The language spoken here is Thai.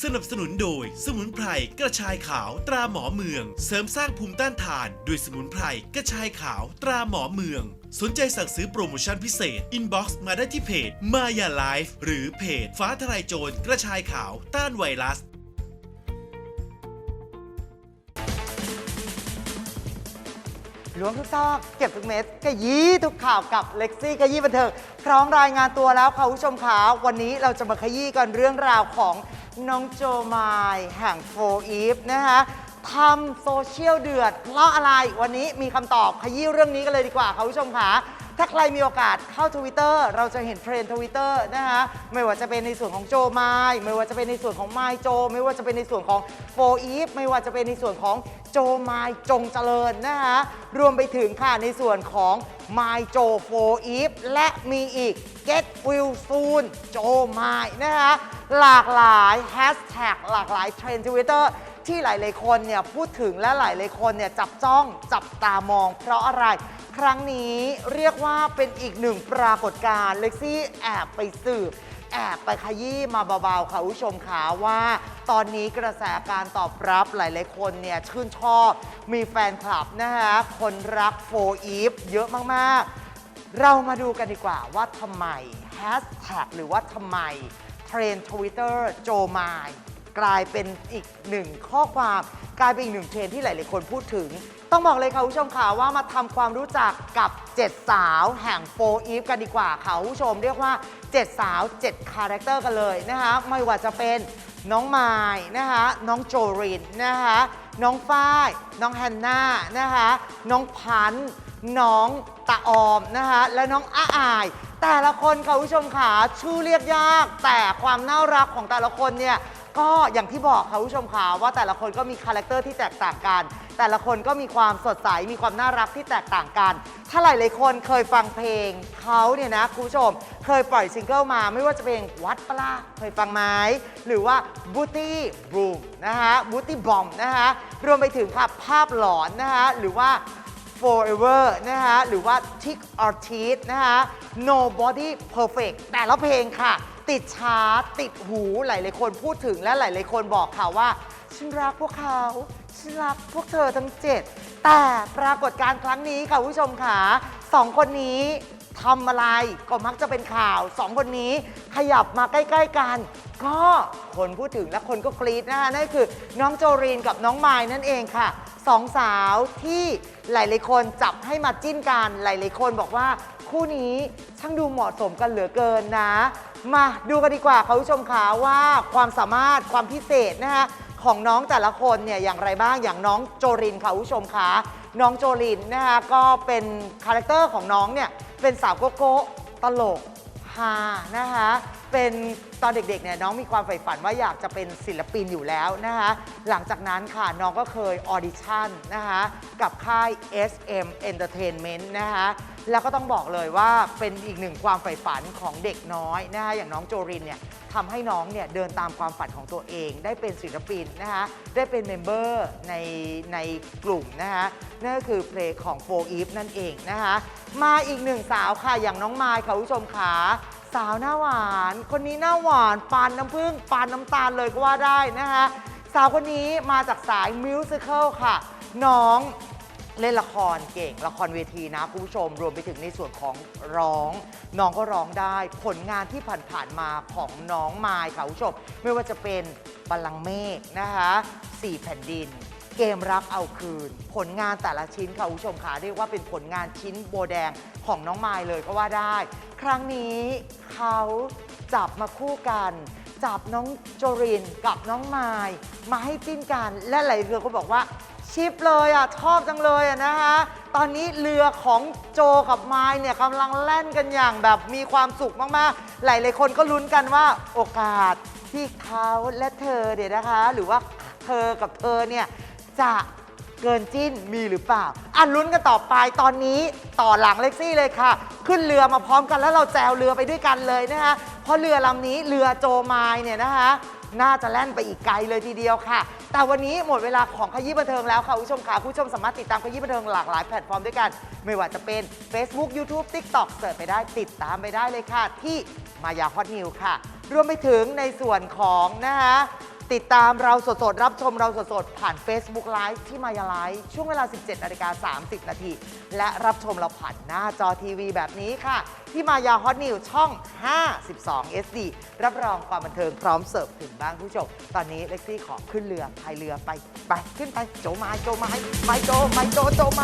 สนับสนุนโดยสมุนไพรกระชายขาวตราหมอเมือง เสริมสร้างภูมิต้านทานด้วยสมุนไพรกระชายขาวตราหมอเมือง สนใจสั่งซื้อโปรโมชั่นพิเศษ อินบ็อกซ์มาได้ที่เพจมายาไลฟ์หรือเพจ ฟ้าทลายโจรกระชายขาวต้านไวรัส ล้วงทุกซอกเก็บทุกเม็ดขยี้ทุกข่าวกับเล็กซี่ขยี้บันเทิงพร้อมรายงานตัวแล้วค่ะคุณผู้ชมคะวันนี้เราจะมาขยี้กันเรื่องราวของ น้องโจมายแห่งโฟอีฟนะคะทำโซเชียลเดือดเพราะอะไรวันนี้มีคำตอบขยี้เรื่องนี้กันเลยดีกว่าค่ะคุณผู้ชมคะถ้าใครมีโอกาสเข้าทวิตเตอร์เราจะเห็นเทรนด์ทวิตเตอร์นะคะไม่ว่าจะเป็นในส่วนของโจไมไม่ว่าจะเป็นในส่วนของไมโจ ไม่ว่าจะเป็นในส่วนของโฟอีฟไม่ว่าจะเป็นในส่วนของ โจมายจงเจริญนะคะรวมไปถึงค่ะในส่วนของ My Jo for Eve และมีอีก Get Will Soon โจมายนะคะหลากหลายแฮชแท็กหลากหลายเทรนด์ทวิตเตอร์ที่หลายๆคนเนี่ยพูดถึงและหลายๆคนเนี่ยจับจ้องจับตามอง เพราะอะไร ครั้งนี้เรียกว่าเป็นอีกหนึ่งปรากฏการณ์เล็กซี่แอบไปสืบ แอบไปขยี้มาเบาๆค่ะคุณผู้ชมขาว่า ตอนนี้กระแสการตอบรับหลายๆคนเนี่ยชื่นชอบ มีแฟนคลับนะคะคนรักโฟอีฟเยอะมากๆ เรามาดูกันดีกว่าว่าทำไมแฮชแท็กหรือว่าทำไมเทรนทวิตเตอร์โจมายกลายเป็นอีกหนึ่งข้อความกลายเป็นอีกหนึ่งเทรนที่หลาย ๆ คนพูดถึง ต้องบอกเลยค่ะคุณผู้ชมค่ะว่ามาทำความรู้จักกับ 7 สาวแห่งโฟอีฟกันดีกว่าค่ะคุณผู้ชมเรียกว่า 7 สาว 7 คาแรคเตอร์กันเลยนะคะไม่ว่าจะเป็นน้องไมายนะคะน้องโจรินนะคะน้องฝ้าย น้องแฮนนานะคะน้องพันธ์น้องตาออมนะคะและน้องอาอาย แต่ละคนค่ะคุณผู้ชมค่ะชื่อเรียกยาก แต่ความน่ารักของแต่ละคนเนี่ย ก็อย่างที่บอกค่ะคุณผู้ชมค่ะว่าแต่ละคนก็มีคาแรคเตอร์ที่แตกต่างกัน แต่ละคนก็มีความสดใส มีความน่ารักที่แตกต่างกัน ถ้าหลายๆคนเคยฟังเพลงเขาเนี่ยนะคุณผู้ชม เคยปล่อยซิงเกิลมาไม่ว่าจะเป็นวัดปะลาเคยฟังไหมหรือว่า Booty Boom นะคะ Booty Bomb นะคะรวมไปถึงค่ะภาพหลอนนะคะหรือว่า Forever นะคะหรือว่า Tick or Teeth นะคะ Nobody Perfect แต่ละเพลงค่ะ ติดชาร์ตติดหูหลายๆคนพูดถึงและหลายๆคนบอกค่ะว่า ฉันรักพวกเขาฉันรักพวกเธอทั้งเจ็ดแต่ปรากฏการณ์ครั้งนี้ค่ะคุณผู้ชมค่ะสองคนนี้ทำอะไรก็มักจะเป็นข่าวสองคนนี้ขยับมาใกล้ๆกัน ก็คนพูดถึงและคนก็กรี๊ดนะคะนั่นคือน้องโจรีนกับน้องไมายนั่นเองค่ะสองสาวที่หลายๆคนจับให้มาจิ้นกัน หลายๆคนบอกว่าคู่นี้ช่างดูเหมาะสมกันเหลือเกินนะ มาดูกันดีกว่าค่ะคุณผู้ชมขาว่าความสามารถความพิเศษนะคะของน้องแต่ละคนเนี่ยอย่างไรบ้างอย่างน้องโจรินค่ะคุณผู้ชมขาน้องโจรินนะคะก็เป็นคาแรคเตอร์ของน้องเนี่ยเป็นสาวโกโก้ตลกฮานะคะเป็นตอนเด็กๆเนี่ยน้องมีความใฝ่ฝันว่าอยากจะเป็นศิลปินอยู่แล้วนะคะหลังจากนั้นค่ะน้องก็เคยออดิชั่นนะคะกับค่าย SM Entertainment นะคะแล้วก็ต้องบอกเลยว่าเป็นอีกหนึ่งความใฝ่ฝันของเด็กน้อยนะคะอย่างน้องโจรินเนี่ยทำให้น้องเนี่ยเดินตามความฝันของตัวเอง ได้เป็นศิลปินนะคะได้เป็นเมมเบอร์ในในกลุ่มนะคะนั่นก็คือเพลงของโฟอีฟนั่นเองนะคะมาอีกหนึ่งสาวค่ะอย่างน้องมายค่ะผู้ชมขาสาวหน้าหวาน คนนี้หน้าหวานปานน้ำผึ้งปานน้ำตาลเลยก็ว่าได้นะคะสาวคนนี้มาจากสายมิวสิควลค่ะ น้อง เล่นละครเก่ง ละครเวทีนะคุณผู้ชม รวมไปถึงในส่วนของร้อง น้องก็ร้องได้ ผลงานที่ผ่านๆมาของน้องมายค่ะคุณผู้ชม ไม่ว่าจะเป็นบัลลังก์เมฆนะคะสี่แผ่นดิน เกมรักเอาคืน ผลงานแต่ละชิ้นค่ะคุณผู้ชมค่ะเรียกว่าเป็นผลงานชิ้นโบแดงของน้องมายเลยก็ว่าได้ ครั้งนี้เขาจับมาคู่กันจับน้องโจรินกับน้องมาย มาให้จิ้นกันและหลายเรือก็บอกว่า ชิปเลยอะชอบจังเลยอะนะคะตอนนี้เรือของโจกับไม้เนี่ยกำลังแล่นกันอย่างแบบมีความสุขมากๆ หลายๆคนก็ลุ้นกันว่าโอกาสที่เขาและเธอเดี๋ยวนะคะ หรือว่าเธอกับเธอเนี่ยจะเกินจิ้นมีหรือเปล่าอะลุ้นกันต่อไปตอนนี้ต่อหลังเล็กซี่เลยค่ะ ขึ้นเรือมาพร้อมกันแล้วเราแจวเรือไปด้วยกันเลยนะคะเพราะเรือลำนี้เรือโจไมายเนี่ยนะคะ น่าจะแล่นไปอีกไกลเลยทีเดียวค่ะ แต่วันนี้หมดเวลาของขยี้บันเทิงแล้วค่ะคุณผู้ชมค่ะคุณผู้ชมสามารถติดตามขยี้บันเทิงหลากหลายแพลตฟอร์มด้วยกัน ไม่ว่าจะเป็น Facebook YouTube TikTok เสิร์ชไปได้ติดตามไปได้เลยค่ะ ที่มายาฮอตนิวค่ะ รวมไปถึงในส่วนของนะคะ ติดตามเราสดๆ รับชมเราสดๆ ผ่าน Facebook Live ที่มายาไลฟ์ช่วงเวลา 17นาฬิกา30 นาที และรับชมเราผ่านหน้าจอทีวีแบบนี้ค่ะ ที่มายาฮอตนิวช่อง 52 SD รับรองความบันเทิงพร้อมเสิร์ฟถึงบ้านผู้ชม ตอนนี้เล็กซี่ขอขึ้นเรือพายเรือไปไปขึ้นไปโจมาโจมาไปโจไมาโจโจมา